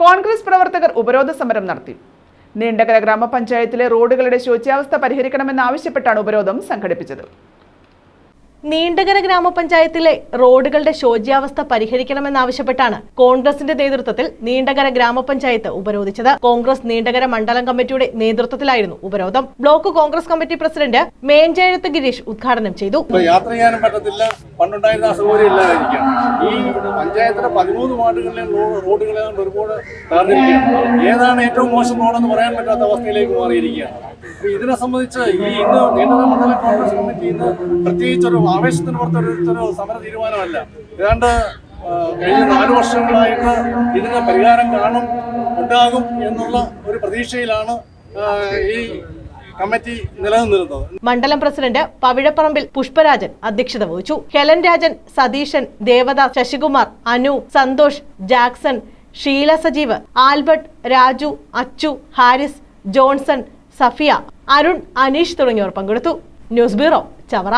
കോൺഗ്രസ് പ്രവർത്തകർ ഉപരോധ സമരം നടത്തി. നീണ്ടകര ഗ്രാമപഞ്ചായത്തിലെ റോഡുകളുടെ ശോച്യാവസ്ഥ പരിഹരിക്കണമെന്നാവശ്യപ്പെട്ടാണ് ഉപരോധം സംഘടിപ്പിച്ചത്. നീണ്ടകര ഗ്രാമപഞ്ചായത്തിലെ റോഡുകളുടെ ശോച്യാവസ്ഥ പരിഹരിക്കണമെന്നാവശ്യപ്പെട്ടാണ് കോൺഗ്രസിന്റെ നേതൃത്വത്തിൽ നീണ്ടകര ഗ്രാമപഞ്ചായത്ത് ഉപരോധിച്ചത്. കോൺഗ്രസ് നീണ്ടകര മണ്ഡലം കമ്മിറ്റിയുടെ നേതൃത്വത്തിലായിരുന്നു ഉപരോധം. Block Congress committee president Menchezhath Gireesh ഉദ്ഘാടനം ചെയ്തു. യാത്ര ചെയ്യാനും പറ്റത്തില്ല. പണ്ടുണ്ടായിരുന്ന അസൗകര്യം ഈ പഞ്ചായത്തിലെ പതിമൂന്ന് വാർഡുകളിലെ റോഡുകളെ ഒരുപാട് തകർന്നിരിക്കുകയാണ്. ഏതാണ് ഏറ്റവും മോശം റോഡെന്ന് പറയാൻ പറ്റാത്ത അവസ്ഥയിലേക്ക് മാറിയിരിക്കുകയാണ്. അപ്പൊ ഇതിനെ സംബന്ധിച്ച് ഈ ഇന്ന് നിയന്ത്രണ മണ്ഡല കോൺഗ്രസ് കമ്മിറ്റി ഇന്ന് പ്രത്യേകിച്ച് ഒരു ആവേശത്തിന് പുറത്തൊരു സമര തീരുമാനമല്ല. ഏതാണ്ട് കഴിഞ്ഞ നാല് വർഷങ്ങളായിട്ട് ഇതിന് പരിഹാരം കാണും ഉണ്ടാകും എന്നുള്ള ഒരു പ്രതീക്ഷയിലാണ് ഈ കമ്മിറ്റി നിലനിന്നിരുന്നത്. മണ്ഡലം പ്രസിഡന്റ് പവിഴപ്പറമ്പിൽ പുഷ്പരാജൻ അധ്യക്ഷത വഹിച്ചു. Helen Rajan Satheesan Devadas Sasikumar Anu Santhosh Jackson Sheela Sajeev Albert Raju Achu Harris Johnson Safiya Arun Aneesh തുടങ്ങിയവർ പങ്കെടുത്തു. News bureau Chavara.